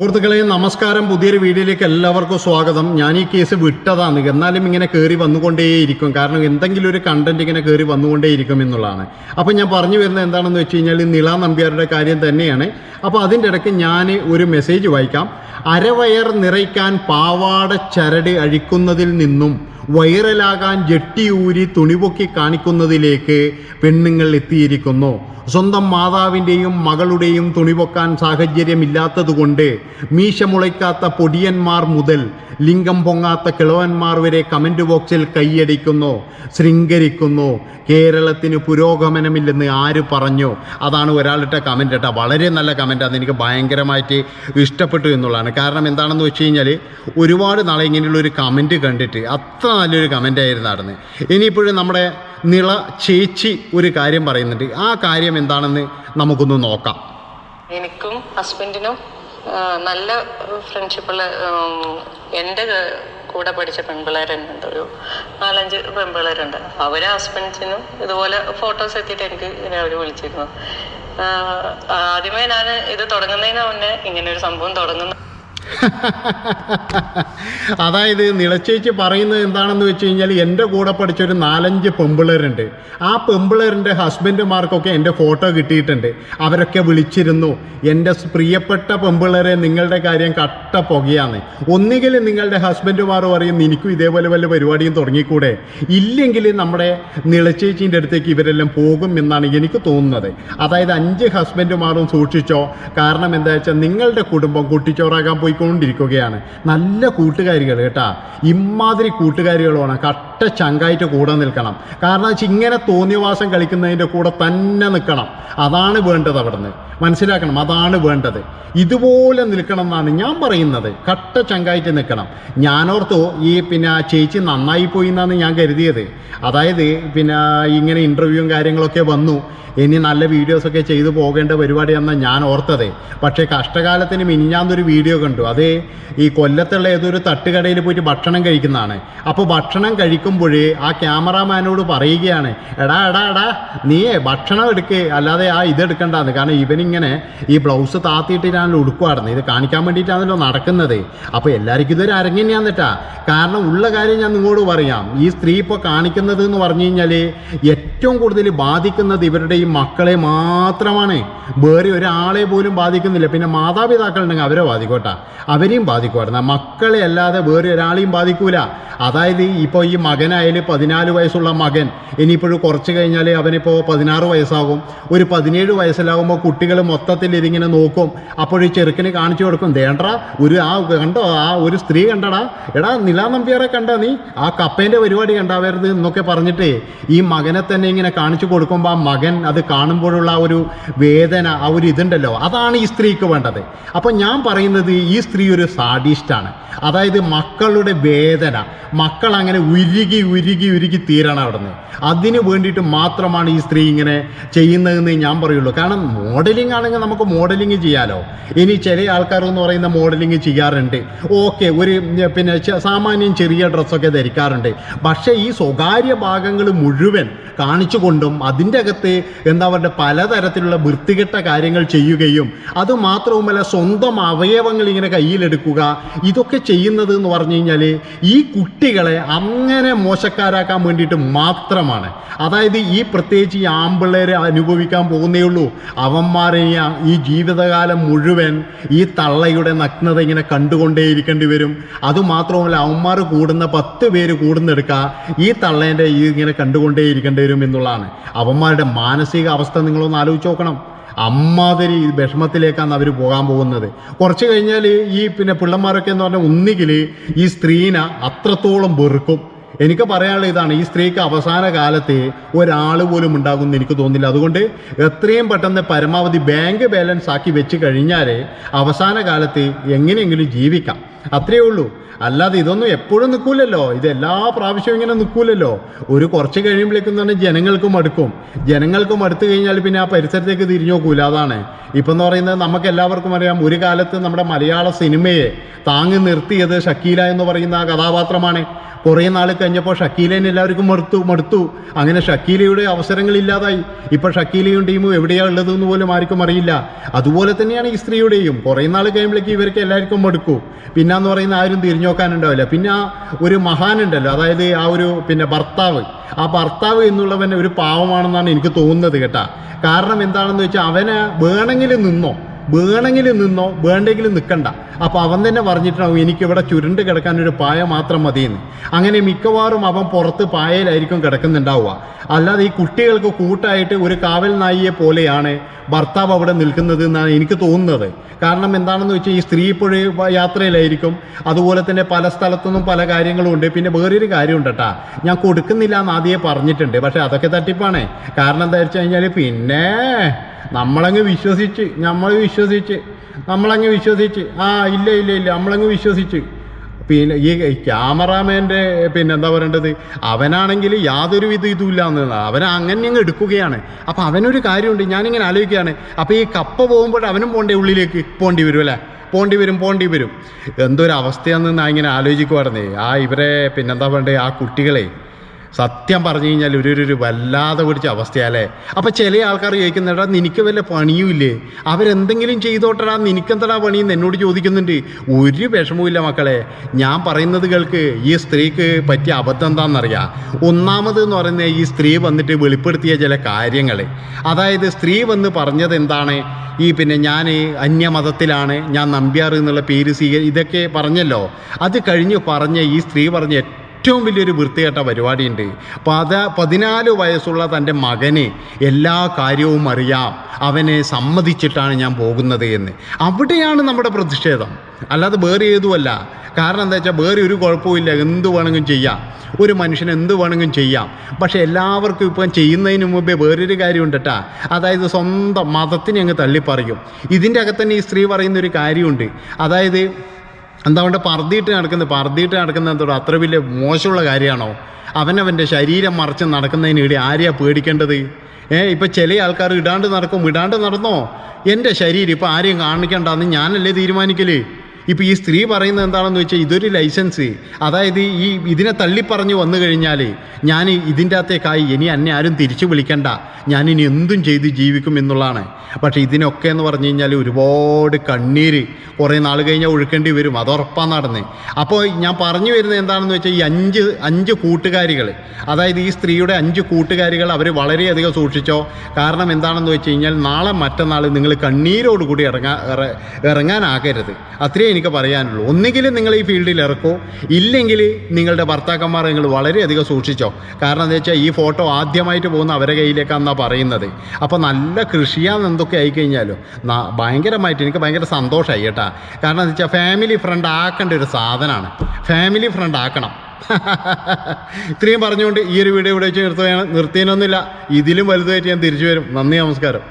സുഹൃത്തുക്കളെ നമസ്കാരം. പുതിയൊരു വീഡിയോയിലേക്ക് എല്ലാവർക്കും സ്വാഗതം. ഞാൻ ഈ കേസ് വിട്ടതാണ്. എന്നാലും ഇങ്ങനെ കയറി വന്നുകൊണ്ടേയിരിക്കും. കാരണം എന്തെങ്കിലും ഒരു കണ്ടന്റ് ഇങ്ങനെ കയറി വന്നുകൊണ്ടേയിരിക്കും എന്നുള്ളതാണ്. അപ്പോൾ ഞാൻ പറഞ്ഞു വരുന്നത് എന്താണെന്ന് വെച്ച് കഴിഞ്ഞാൽ നിള നമ്പ്യാരുടെ കാര്യം തന്നെയാണ്. അപ്പോൾ അതിന്റെ ഇടയ്ക്ക് ഞാൻ ഒരു മെസ്സേജ് വായിക്കാം. അരവയർ നിറയ്ക്കാൻ പാവാട ചരട് അഴിക്കുന്നതിൽ നിന്നും വൈറലാകാൻ ഊരി തുണിപൊക്കി കാണിക്കുന്നതിലേക്ക് പെണ്ണുങ്ങൾ എത്തിയിരിക്കുന്നു. സ്വന്തം മാതാവിന്റെയും മകളുടെയും തുണിപൊക്കാൻ സാഹചര്യമില്ലാത്തതുകൊണ്ട് മീശ മുളയ്ക്കാത്ത പൊടിയന്മാർ മുതൽ ലിംഗം പൊങ്ങാത്ത കിളവന്മാർ വരെ കമന്റ് ബോക്സിൽ കൈയടിക്കുന്നു ശൃംഗരിക്കുന്നു. കേരളത്തിന് പുരോഗമനമില്ലെന്ന് ആര് പറഞ്ഞു? അതാണ് ഒരാളിട്ട കമന്റ് കേട്ടോ. വളരെ നല്ല കമന്റാണ് എനിക്ക് ഭയങ്കരമായിട്ട് ഇഷ്ടപ്പെട്ടു എന്നുള്ളതാണ്. കാരണം എന്താണെന്ന് വെച്ച് കഴിഞ്ഞാൽ ഒരുപാട് നാളെ ഇങ്ങനെയുള്ള ഒരു കമന്റ് കണ്ടിട്ട് അത്ര നല്ലൊരു കമന്റ് ആയിരുന്നു നടന്ന് ഇനിയിപ്പോഴും നമ്മുടെ നിള ചേച്ചി ഒരു കാര്യം പറയുന്നുണ്ട്. ആ കാര്യം എന്താണെന്ന് നമുക്കൊന്ന് നോക്കാം. എനിക്കും ഹസ്ബൻഡിനും നല്ല ഫ്രണ്ട്ഷിപ്പുള്ള എന്റെ കൂടെ പഠിച്ച പെൺപിള്ളേരുണ്ട്. ഒരു നാലഞ്ച് പെൺപിള്ളേരുണ്ട്. അവരെ ഹസ്ബൻഡ്സിനും ഇതുപോലെ ഫോട്ടോസ് എത്തിയിട്ട് എനിക്ക് അവർ വിളിച്ചിരുന്നു. ആദ്യമേ ഞാൻ ഇത് തുടങ്ങുന്നതിന് മുന്നേ ഇങ്ങനെ ഒരു സംഭവം തുടങ്ങുന്ന. അതായത് നിളച്ചേച്ചി പറയുന്നത് എന്താണെന്ന് വെച്ച് കഴിഞ്ഞാൽ എന്റെ കൂടെ പഠിച്ചൊരു നാലഞ്ച് പെമ്പിളരുണ്ട് ആ പെമ്പിളറിന്റെ ഹസ്ബൻഡുമാർക്കൊക്കെ എന്റെ ഫോട്ടോ കിട്ടിയിട്ടുണ്ട്. അവരൊക്കെ വിളിച്ചിരുന്നു. എന്റെ പ്രിയപ്പെട്ട പെമ്പിളരെ നിങ്ങളുടെ കാര്യം കട്ട പുകയാണ് ഒന്നുകിൽ നിങ്ങളുടെ ഹസ്ബൻഡുമാർ പറയും എനിക്കും ഇതേപോലെ വല്ല പരിപാടിയും തുടങ്ങിക്കൂടെ? ഇല്ലെങ്കിൽ നമ്മുടെ നിളച്ചേച്ചീന്റെ അടുത്തേക്ക് ഇവരെല്ലാം പോകും എന്നാണ് എനിക്ക് തോന്നുന്നത്. അതായത് അഞ്ച് ഹസ്ബൻഡുമാരും സൂക്ഷിച്ചോ? കാരണം എന്താ വെച്ചാൽ നിങ്ങളുടെ കുടുംബം കുട്ടിച്ചോറാകാൻ പോയിക്കൊണ്ടിരിക്കുകയാണ് നല്ല കൂട്ടുകാരികൾ കേട്ടാ. ഇമാതിരി കൂട്ടുകാരികളാണ്. കട്ട ചങ്കായിട്ട് കൂടെ നിൽക്കണം. കാരണം വെച്ചാൽ ഇങ്ങനെ തോന്നിയവാസം കളിക്കുന്നതിന്റെ കൂടെ തന്നെ നിൽക്കണം. അതാണ് വേണ്ടത് അവിടുന്ന്. മനസ്സിലാക്കണം അതാണ് വേണ്ടത്. ഇതുപോലെ നിൽക്കണം എന്നാണ് ഞാൻ പറയുന്നത്. കട്ട ചങ്കായിട്ട് നിൽക്കണം. ഞാനോർത്തു ഈ പിന്നെ ചേച്ചി നന്നായി പോയി എന്നാണ് ഞാൻ കരുതിയത്. അതായത് പിന്നെ ഇങ്ങനെ ഇന്റർവ്യൂവും കാര്യങ്ങളൊക്കെ വന്നു. ഇനി നല്ല വീഡിയോസൊക്കെ ചെയ്തു പോകേണ്ട പരിപാടിയാണെന്ന് ഞാൻ ഓർത്തത്. പക്ഷേ കഷ്ടകാലത്തിന് മിനിഞ്ഞാന്നൊരു വീഡിയോ കണ്ടു. അത് ഈ കൊല്ലത്തുള്ള ഏതൊരു തട്ടുകടയിൽ പോയിട്ട് ഭക്ഷണം കഴിക്കുന്നതാണ്. അപ്പോൾ ഭക്ഷണം കഴിക്കുമ്പോഴേ ആ ക്യാമറാമാനോട് പറയുകയാണ് എടാ എടാ എടാ നീയേ ഭക്ഷണം എടുക്ക്. അല്ലാതെ ആ ഇതെടുക്കണ്ടാന്ന് കാരണം ഇവനിങ്ങനെ ഈ ബ്ലൗസ് താത്തിയിട്ടിട്ടാണല്ലോ ഉടുക്കുവാടുന്നത് ഇത് കാണിക്കാൻ വേണ്ടിയിട്ടാണല്ലോ നടക്കുന്നത്. അപ്പോൾ എല്ലാവർക്കും ഇതൊരു അരങ്ങനെയാന്നിട്ടാ കാരണം ഉള്ള കാര്യം ഞാൻ നിങ്ങളോട് പറയാം. ഈ സ്ത്രീ ഇപ്പോൾ കാണിക്കുന്നത് എന്ന് പറഞ്ഞു കഴിഞ്ഞാൽ ഏറ്റവും കൂടുതൽ ബാധിക്കുന്നത് ഇവരുടെ ഈ മക്കളെ മാത്രമാണ്. വേറെ ഒരാളെ പോലും ബാധിക്കുന്നില്ല. പിന്നെ മാതാപിതാക്കളുണ്ടെങ്കിൽ അവരെ ബാധിക്കോട്ടാ അവരെയും ബാധിക്കുമായിരുന്നു. മക്കളെ അല്ലാതെ വേറെ ഒരാളെയും ബാധിക്കൂല. അതായത് ഇപ്പോൾ ഈ മകനായാലും പതിനാല് വയസ്സുള്ള മകൻ. ഇനിയിപ്പോഴും കുറച്ച് കഴിഞ്ഞാൽ അവനിപ്പോൾ പതിനാറ് വയസ്സാകും. ഒരു പതിനേഴ് വയസ്സിലാകുമ്പോൾ കുട്ടികൾ മൊത്തത്തിൽ ഇതിങ്ങനെ നോക്കും. അപ്പോൾ ഈ ചെറുക്കന് കാണിച്ചു കൊടുക്കും ദേണ്ട ഒരു ആ കണ്ടോ ആ ഒരു സ്ത്രീ കണ്ടടാ. എടാ നിലാ നമ്പിയാറെ കണ്ട നീ. ആ കപ്പേന്റെ പരിപാടി കണ്ടാവരുത് എന്നൊക്കെ പറഞ്ഞിട്ട് ഈ മകനെ തന്നെ ഇങ്ങനെ കാണിച്ചു കൊടുക്കുമ്പോൾ ആ മകൻ അത് കാണുമ്പോഴുള്ള ആ ഒരു വേദന ആ ഒരു ഇതുണ്ടല്ലോ. അതാണ് ഈ സ്ത്രീക്ക് വേണ്ടത്. അപ്പം ഞാൻ പറയുന്നത് ഈ സ്ത്രീ ഒരു സാഡിസ്റ്റാണ്. അതായത് മക്കളുടെ വേദന. മക്കൾ അങ്ങനെ ഉരുകി ഉരുകി ഉരുകി തീരണം അവിടുന്ന്. അതിന് വേണ്ടിയിട്ട് മാത്രമാണ് ഈ സ്ത്രീ ഇങ്ങനെ ചെയ്യുന്നതെന്ന് ഞാൻ പറയുള്ളൂ. കാരണം മോഡലിംഗ് ആണെങ്കിൽ നമുക്ക് മോഡലിംഗ് ചെയ്യാലോ. ഇനി ചില ആൾക്കാർ എന്ന് പറയുന്ന മോഡലിംഗ് ചെയ്യാറുണ്ട്. ഓക്കെ ഒരു പിന്നെ സാമാന്യം ചെറിയ ഡ്രസ്സൊക്കെ ധരിക്കാറുണ്ട്. പക്ഷേ ഈ സ്വകാര്യ ഭാഗങ്ങൾ മുഴുവൻ കാണിച്ചുകൊണ്ടും അതിന്റെ അകത്ത് എന്താ പറയുക പലതരത്തിലുള്ള വൃത്തികെട്ട കാര്യങ്ങൾ ചെയ്യുകയും അതുമാത്രവുമല്ല സ്വന്തം അവയവങ്ങൾ ഇങ്ങനെ കയ്യിലെടുക്കുക ഇതൊക്കെ ചെയ്യുന്നത് എന്ന് പറഞ്ഞു കഴിഞ്ഞാൽ ഈ കുട്ടികളെ അങ്ങനെ മോശക്കാരാക്കാൻ വേണ്ടിയിട്ട് മാത്രമാണ്. അതായത് ഈ പ്രത്യേകിച്ച് ഈ ആമ്പിള്ളേരെ അനുഭവിക്കാൻ പോകുന്നേ ഉള്ളൂ. അവന്മാരെ ഈ- ജീവിതകാലം മുഴുവൻ ഈ തള്ളയുടെ നഗ്നത ഇങ്ങനെ കണ്ടുകൊണ്ടേയിരിക്കേണ്ടി വരും. അതുമാത്രമല്ല അവന്മാർ കൂടുന്ന പത്ത് പേര് കൂടുന്നെടുക്കുക ഈ തള്ളേന്റെ ഈ ഇങ്ങനെ കണ്ടുകൊണ്ടേയിരിക്കേണ്ടി വരും എന്നുള്ളതാണ്. അവന്മാരുടെ മാനസിക അവസ്ഥ നിങ്ങളൊന്ന് ആലോചിച്ച് നോക്കണം. അമ്മാതിരി വിഷമത്തിലേക്കാണ് അവർ പോകാൻ പോകുന്നത്. കുറച്ച് കഴിഞ്ഞാൽ ഈ പിന്നെ പിള്ളന്മാരൊക്കെ എന്ന് പറഞ്ഞാൽ ഒന്നുകിൽ ഈ സ്ത്രീനെ അത്രത്തോളം വെറുക്കും. എനിക്ക് പറയാനുള്ള ഇതാണ് ഈ സ്ത്രീക്ക് അവസാന കാലത്ത് ഒരാൾ പോലും ഉണ്ടാകുമെന്ന് എനിക്ക് തോന്നില്ല അതുകൊണ്ട് എത്രയും പെട്ടെന്ന് പരമാവധി ബാങ്ക് ബാലൻസ് ആക്കി വെച്ച് കഴിഞ്ഞാൽ അവസാന കാലത്ത് എങ്ങനെയെങ്കിലും ജീവിക്കാം. അത്രയേ ഉള്ളൂ. അല്ലാതെ ഇതൊന്നും എപ്പോഴും നിൽക്കൂലല്ലോ. ഇത് എല്ലാ പ്രാവശ്യവും ഇങ്ങനെ നിൽക്കൂലല്ലോ. ഒരു കുറച്ച് കഴിയുമ്പോഴേക്കും തന്നെ ജനങ്ങൾക്കും അടുക്കും. ജനങ്ങൾക്കും അടുത്തു കഴിഞ്ഞാൽ പിന്നെ ആ പരിസരത്തേക്ക് തിരിഞ്ഞു നോക്കൂല. അതാണ്. ഇപ്പം എന്ന് പറയുന്നത് നമുക്ക് എല്ലാവർക്കും അറിയാം ഒരു കാലത്ത് നമ്മുടെ മലയാള സിനിമയെ താങ്ങി നിർത്തിയത് ഷക്കീല എന്ന് പറയുന്ന ആ കഥാപാത്രമാണ്. കുറേ നാൾ കഴിഞ്ഞപ്പോൾ ഷക്കീലേനെ എല്ലാവർക്കും മടുത്തു മടുത്തു. അങ്ങനെ ഷക്കീലയുടെ അവസരങ്ങൾ ഇല്ലാതായി. ഇപ്പോൾ ഷക്കീലയും ടീമും എവിടെയാണ് ഉള്ളതെന്ന് പോലും ആർക്കും അറിയില്ല. അതുപോലെ തന്നെയാണ് ഈ സ്ത്രീയുടെയും. കുറേ നാൾ കഴിയുമ്പോഴേക്ക് ഇവർക്ക് എല്ലാവർക്കും മടുക്കൂ. പിന്നെന്ന് പറയുന്ന ആരും തിരിഞ്ഞു നോക്കാനുണ്ടാവില്ല. പിന്നെ ആ ഒരു മഹാനുണ്ടല്ലോ അതായത് ആ ഒരു പിന്നെ ഭർത്താവ്. ആ ഭർത്താവ് എന്നുള്ളവൻ ഒരു പാവമാണെന്നാണ് എനിക്ക് തോന്നുന്നത് കേട്ടാ. കാരണം എന്താണെന്ന് വെച്ചാൽ അവന് വേണമെങ്കിൽ നിന്നോ വേണമെങ്കിൽ നിന്നോ വേണ്ടെങ്കിൽ നിൽക്കണ്ട അപ്പോൾ അവൻ തന്നെ പറഞ്ഞിട്ടുണ്ടാവും എനിക്കിവിടെ ചുരുണ്ട് കിടക്കാൻ ഒരു പായ മാത്രം മതിയെന്ന്. അങ്ങനെ മിക്കവാറും അവൻ പുറത്ത് പായയിലായിരിക്കും കിടക്കുന്നുണ്ടാവുക. അല്ലാതെ ഈ കുട്ടികൾക്ക് കൂട്ടായിട്ട് ഒരു കാവൽ നായിയെ പോലെയാണ് ഭർത്താവ് അവിടെ നിൽക്കുന്നത് എന്നാണ് എനിക്ക് തോന്നുന്നത്. കാരണം എന്താണെന്ന് വെച്ചാൽ ഈ സ്ത്രീ ഇപ്പോഴും യാത്രയിലായിരിക്കും. അതുപോലെ തന്നെ പല സ്ഥലത്തുനിന്നും പല കാര്യങ്ങളും ഉണ്ട്. പിന്നെ വേറൊരു കാര്യമുണ്ട് കേട്ടാ. ഞാൻ കൊടുക്കുന്നില്ല എന്ന് ആദ്യമേ പറഞ്ഞിട്ടുണ്ട്. പക്ഷേ അതൊക്കെ തട്ടിപ്പാണേ. കാരണം എന്താ വെച്ച് കഴിഞ്ഞാൽ പിന്നെ നമ്മളങ്ങ് വിശ്വസിച്ച് നമ്മൾ വിശ്വസിച്ച് നമ്മളങ്ങ് വിശ്വസിച്ച്. ആ ഇല്ല ഇല്ല ഇല്ല നമ്മളങ്ങ് വിശ്വസിച്ച്. പിന്നെ ഈ ക്യാമറാമാന്റെ പിന്നെ എന്താ പറയേണ്ടത്? അവനാണെങ്കിൽ യാതൊരു വിധ ഇതുമില്ല എന്നാണ് അവൻ അങ്ങനെ അങ്ങ് എടുക്കുകയാണ്. അപ്പം അവനൊരു കാര്യമുണ്ട് ഞാനിങ്ങനെ ആലോചിക്കുകയാണ്. അപ്പോൾ ഈ കപ്പ പോകുമ്പോൾ അവനും പോണ്ടേ ഉള്ളിലേക്ക്? പോണ്ടി വരും അല്ലേ? പോണ്ടി വരും പോണ്ടി വരും. എന്തൊരു അവസ്ഥയാണെന്ന് ഞാൻ ഇങ്ങനെ ആലോചിക്കുവായിരുന്നേ. ആ ഇവരെ പിന്നെന്താ പറയേണ്ടത്? ആ കുട്ടികളെ സത്യം പറഞ്ഞു കഴിഞ്ഞാൽ ഒരു ഒരു- വല്ലാതെ പിടിച്ച അവസ്ഥയല്ലേ? അപ്പം ചില ആൾക്കാർ ചോദിക്കുന്നുണ്ടാ നിനക്ക് വല്ല പണിയുമില്ലേ അവരെന്തെങ്കിലും ചെയ്തോട്ടടാ നിനക്കെന്തടാ പണിയെന്ന് എന്നോട് ചോദിക്കുന്നുണ്ട്. ഒരു വിഷമവുമില്ല മക്കളെ. ഞാൻ പറയുന്നത് കേൾക്ക് ഈ സ്ത്രീക്ക് പറ്റിയ അബദ്ധം എന്താണെന്നറിയാം? ഒന്നാമത് എന്ന് പറയുന്നത് ഈ സ്ത്രീ വന്നിട്ട് വെളിപ്പെടുത്തിയ ചില കാര്യങ്ങൾ അതായത് സ്ത്രീ വന്ന് പറഞ്ഞത് എന്താണ്? ഈ പിന്നെ ഞാൻ അന്യമതത്തിലാണ് ഞാൻ നമ്പ്യാർ എന്നുള്ള പേര് സ്വീകരി ഇതൊക്കെ പറഞ്ഞല്ലോ. അത് കഴിഞ്ഞ് പറഞ്ഞ ഈ സ്ത്രീ പറഞ്ഞ ഏറ്റവും വലിയൊരു വൃത്തികെട്ട പരിപാടിയുണ്ട്. പത പതിനാല് വയസ്സുള്ള തന്റെ മകന് എല്ലാ കാര്യവും അറിയാം. അവനെ സമ്മതിച്ചിട്ടാണ് ഞാൻ പോകുന്നത് എന്ന്. അവിടെയാണ് നമ്മുടെ പ്രതിഷേധം. അല്ലാതെ വേറെ ഏതുമല്ല. കാരണം എന്താ വെച്ചാൽ വേറെ ഒരു കുഴപ്പമില്ല എന്ത് വേണമെങ്കിലും ചെയ്യാം. ഒരു മനുഷ്യന് എന്ത് വേണമെങ്കിലും ചെയ്യാം. പക്ഷേ എല്ലാവർക്കും ഇപ്പം ചെയ്യുന്നതിന് മുമ്പേ വേറൊരു കാര്യമുണ്ട് കേട്ടാ. അതായത് സ്വന്തം മതത്തിനെ അങ്ങ് തള്ളിപ്പറയും. ഇതിന്റെ അകത്ത് തന്നെ ഈ സ്ത്രീ പറയുന്നൊരു കാര്യമുണ്ട്. അതായത് എന്താ കൊണ്ട് പർദ്ദിയിട്ട് നടക്കുന്നത്? പർദ്ദിയിട്ട് നടക്കുന്നത് അത്ര വലിയ മോശമുള്ള കാര്യമാണോ? അവനവന്റെ ശരീരം മറച്ച് നടക്കുന്നതിനിടെ ആരെയാ പേടിക്കേണ്ടത്? ഏ ഇപ്പം ചില ആൾക്കാർ ഇടാണ്ട് നടക്കും ഇടാണ്ട് നടന്നോ? എന്റെ ശരീരം ഇപ്പം ആരെയും കാണിക്കണ്ടെന്ന് ഞാനല്ലേ തീരുമാനിക്കൽ? ഇപ്പം ഈ സ്ത്രീ പറയുന്നത് എന്താണെന്ന് വെച്ചാൽ ഇതൊരു ലൈസൻസ്. അതായത് ഈ ഇതിനെ തള്ളിപ്പറഞ്ഞ് വന്നു കഴിഞ്ഞാൽ ഞാൻ ഇതിന്റെ അകത്തേക്കായി ഇനി എന്നെ ആരും തിരിച്ചു വിളിക്കണ്ട. ഞാൻ ഇനി എന്തും ചെയ്ത് ജീവിക്കും എന്നുള്ളതാണ്. പക്ഷേ ഇതിനൊക്കെ എന്ന് പറഞ്ഞു കഴിഞ്ഞാൽ ഒരുപാട് കണ്ണീര് കുറേ നാൾ കഴിഞ്ഞാൽ ഒഴുക്കേണ്ടി വരും. അത് ഉറപ്പാണ് നടന്ന്. അപ്പോൾ ഞാൻ പറഞ്ഞു വരുന്നത് എന്താണെന്ന് വെച്ചാൽ ഈ അഞ്ച് അഞ്ച് കൂട്ടുകാരികൾ അതായത് ഈ സ്ത്രീയുടെ അഞ്ച് കൂട്ടുകാരികൾ അവർ വളരെയധികം സൂക്ഷിച്ചോ. കാരണം എന്താണെന്ന് വെച്ച് കഴിഞ്ഞാൽ നാളെ മറ്റന്നാൾ നിങ്ങൾ കണ്ണീരോടുകൂടി ഇറങ്ങാ ഇറ- ഇറങ്ങാനാകരുത്. അത്രേ എനിക്ക് പറയാനുള്ളൂ. ഒന്നുകിൽ നിങ്ങൾ ഈ ഫീൽഡിൽ ഇറക്കോ. ഇല്ലെങ്കിൽ നിങ്ങളുടെ ഭർത്താക്കന്മാർ നിങ്ങൾ വളരെയധികം സൂക്ഷിച്ചോ. കാരണം എന്താ വെച്ചാൽ ഈ ഫോട്ടോ ആദ്യമായിട്ട് പോകുന്ന അവരെ കയ്യിലേക്കാണെന്നാണ് പറയുന്നത്. അപ്പോൾ നല്ല കൃഷിയാന്ന് എന്തൊക്കെ ആയിക്കഴിഞ്ഞാലും ഭയങ്കരമായിട്ട് എനിക്ക് ഭയങ്കര സന്തോഷമായി കേട്ടാ. കാരണം എന്താ വെച്ചാൽ ഫാമിലി ഫ്രണ്ട് ആക്കേണ്ട ഒരു സാധനമാണ് ഫാമിലി ഫ്രണ്ട് ആക്കണം. ഇത്രയും പറഞ്ഞുകൊണ്ട് ഈ ഒരു വീഡിയോ ഇവിടെ വെച്ച് നിർത്തുകയാണ്. നിർത്തിയതിനൊന്നുമില്ല ഇതിലും വലുതായിട്ട് ഞാൻ തിരിച്ചു വരും. നന്ദി നമസ്കാരം.